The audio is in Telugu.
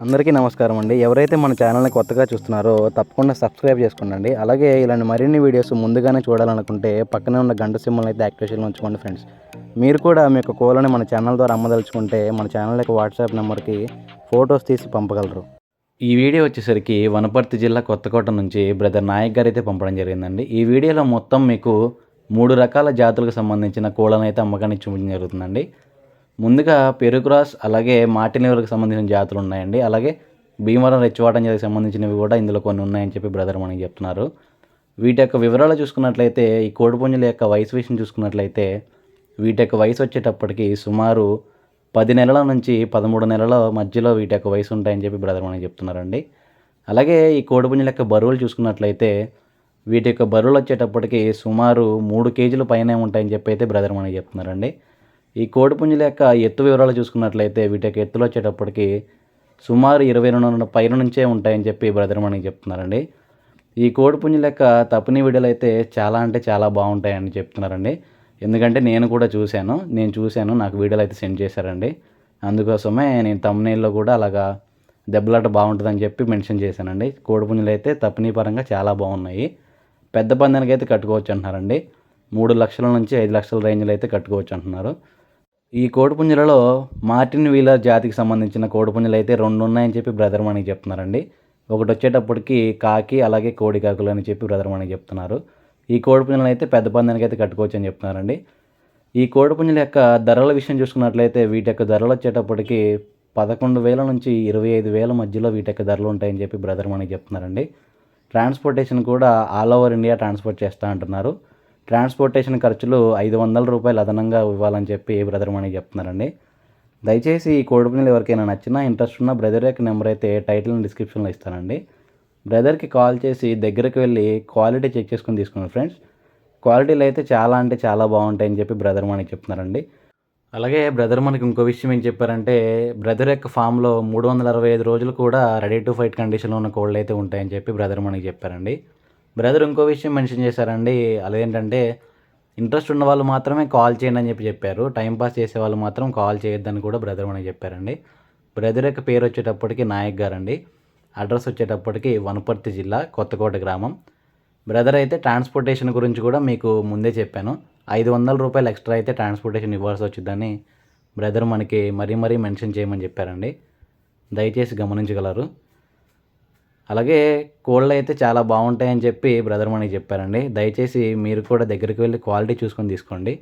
అందరికీ నమస్కారం అండి. ఎవరైతే మన ఛానల్ని కొత్తగా చూస్తున్నారో తప్పకుండా సబ్స్క్రైబ్ చేసుకోండి అలాగే ఇలాంటి మరిన్ని వీడియోస్ ముందుగానే చూడాలనుకుంటే పక్కనే ఉన్న గంట సింబల్ అయితే యాక్టివేషన్లో ఉంచుకోండి ఫ్రెండ్స్ మీరు కూడా మీ యొక్క కోళ్ళని మన ఛానల్ ద్వారా అమ్మదలుచుకుంటే మన ఛానల్ యొక్క వాట్సాప్ నెంబర్కి ఫొటోస్ తీసి పంపగలరు. ఈ వీడియో వచ్చేసరికి వనపర్తి జిల్లా కొత్తకోట నుంచి బ్రదర్ నాయక్ గారు అయితే పంపడం జరిగిందండి. ఈ వీడియోలో మొత్తం మీకు మూడు రకాల జాతులకు సంబంధించిన కోళ్ళను అయితే చూపించడం జరుగుతుందండి. ముందుగా పెరుగ్రాస్ అలాగే మాటినివరకు సంబంధించిన జాతులు ఉన్నాయండి. అలాగే భీమవరం రెచ్చివాటం జాతికి సంబంధించినవి కూడా ఇందులో కొన్ని ఉన్నాయని చెప్పి బ్రదర్ మనకి చెప్తున్నారు. వీటి యొక్క వివరాలు చూసుకున్నట్లయితే ఈ కోడిపుంజుల యొక్క వయసు విషయం చూసుకున్నట్లయితే వీటి యొక్క వయసు వచ్చేటప్పటికి సుమారు పది నెలల నుంచి పదమూడు నెలల మధ్యలో వీటి యొక్క వయసు ఉంటాయని చెప్పి బ్రదర్ మనకి చెప్తున్నారండి. అలాగే ఈ కోడిపుంజుల యొక్క బరువులు చూసుకున్నట్లయితే వీటి యొక్క బరువులు వచ్చేటప్పటికి సుమారు మూడు కేజీల పైనే ఉంటాయని చెప్పి అయితే బ్రదర్ మనకి చెప్తున్నారండి. ఈ కోడిపుంజుల యొక్క ఎత్తు వివరాలు చూసుకున్నట్లయితే వీటి యొక్క ఎత్తులు వచ్చేటప్పటికి సుమారు ఇరవై రెండు పైన నుంచే ఉంటాయని చెప్పి బ్రదర్ మనకి చెప్తున్నారండి. ఈ కోడిపుంజుల యొక్క తపని వీడియోలు అయితే చాలా అంటే చాలా బాగుంటాయని చెప్తున్నారండి. ఎందుకంటే నేను కూడా చూశాను. నేను చూశాను. నాకు వీడియోలు అయితే సెండ్ చేశారండి. అందుకోసమే నేను తమ్నేల్లో కూడా అలాగా దెబ్బలాట బాగుంటుందని చెప్పి మెన్షన్ చేశానండి. కోడిపుంజులు అయితే తప్పని పరంగా చాలా బాగున్నాయి. పెద్ద పందానికి అయితే కట్టుకోవచ్చు అంటున్నారండి. మూడు లక్షల నుంచి ఐదు లక్షల రేంజ్లో అయితే కట్టుకోవచ్చు అంటున్నారు. ఈ కోడిపుంజులలో మార్టిన్ వీలర్ జాతికి సంబంధించిన కోడిపుంజులు అయితే రెండు ఉన్నాయని చెప్పి బ్రదర్ మనకి చెప్తున్నారండి. ఒకటి వచ్చేటప్పటికి కాకి అలాగే కోడి కాకులు అని చెప్పి బ్రదర్ మనకి చెప్తున్నారు. ఈ కోడిపుంజులను అయితే పెద్ద పందానికి అయితే కట్టుకోవచ్చు అని చెప్తున్నారండి. ఈ కోడిపుంజుల యొక్క ధరల విషయం చూసుకున్నట్లయితే వీటి యొక్క ధరలు వచ్చేటప్పటికి పదకొండు వేల నుంచి ఇరవై ఐదు వేల మధ్యలో వీటి యొక్క ధరలు ఉంటాయని చెప్పి బ్రదర్ మనకి చెప్తున్నారండి. ట్రాన్స్పోర్టేషన్ కూడా ఆల్ ఓవర్ ఇండియా ట్రాన్స్పోర్ట్ చేస్తూ అంటున్నారు. ట్రాన్స్పోర్టేషన్ ఖర్చులు ఐదు వందల రూపాయలు అదనంగా ఇవ్వాలని చెప్పి బ్రదర్ మనకి చెప్తున్నారండి. దయచేసి ఈ కోడిపుంజులు ఎవరికైనా నచ్చినా ఇంట్రెస్ట్ ఉన్న బ్రదర్ యొక్క నెంబర్ అయితే టైటిల్ డిస్క్రిప్షన్లో ఇస్తానండి. బ్రదర్కి కాల్ చేసి దగ్గరికి వెళ్ళి క్వాలిటీ చెక్ చేసుకుని తీసుకున్నాను ఫ్రెండ్స్. క్వాలిటీలు అయితే చాలా అంటే చాలా బాగుంటాయని చెప్పి బ్రదర్ మనకి చెప్తున్నారండి. అలాగే బ్రదర్ మనకి ఇంకో విషయం ఏం చెప్పారంటే బ్రదర్ యొక్క ఫామ్లో మూడు వందల అరవై ఐదు రోజులు కూడా రెడీ టు ఫైట్ కండిషన్లో ఉన్న కోళ్ళు అయితే ఉంటాయని చెప్పి బ్రదర్ మనకి చెప్పారండి. బ్రదర్ ఇంకో విషయం మెన్షన్ చేశారండి. అదేంటంటే ఇంట్రెస్ట్ ఉన్న వాళ్ళు మాత్రమే కాల్ చేయండి అని చెప్పి చెప్పారు. టైం పాస్ చేసే వాళ్ళు మాత్రం కాల్ చేయొద్దని కూడా బ్రదర్ మనకి చెప్పారండి. బ్రదర్ యొక్క పేరు వచ్చేటప్పటికి నాయక్ గారండి. అడ్రస్ వచ్చేటప్పటికి వనపర్తి జిల్లా కొత్తకోట గ్రామం. బ్రదర్ అయితే ట్రాన్స్పోర్టేషన్ గురించి కూడా మీకు ముందే చెప్పాను. ఐదు వందల రూపాయలు ఎక్స్ట్రా అయితే ట్రాన్స్పోర్టేషన్ ఇవ్వాల్సి వచ్చిందని బ్రదర్ మనకి మరీ మరీ మెన్షన్ చేయమని చెప్పారండి. దయచేసి గమనించగలరు. అలాగే కోళ్ళు అయితే చాలా బాగుంటాయని చెప్పి బ్రదర్ మనకి చెప్పారండి. దయచేసి మీరు కూడా దగ్గరికి వెళ్ళి క్వాలిటీ చూసుకొని తీసుకోండి.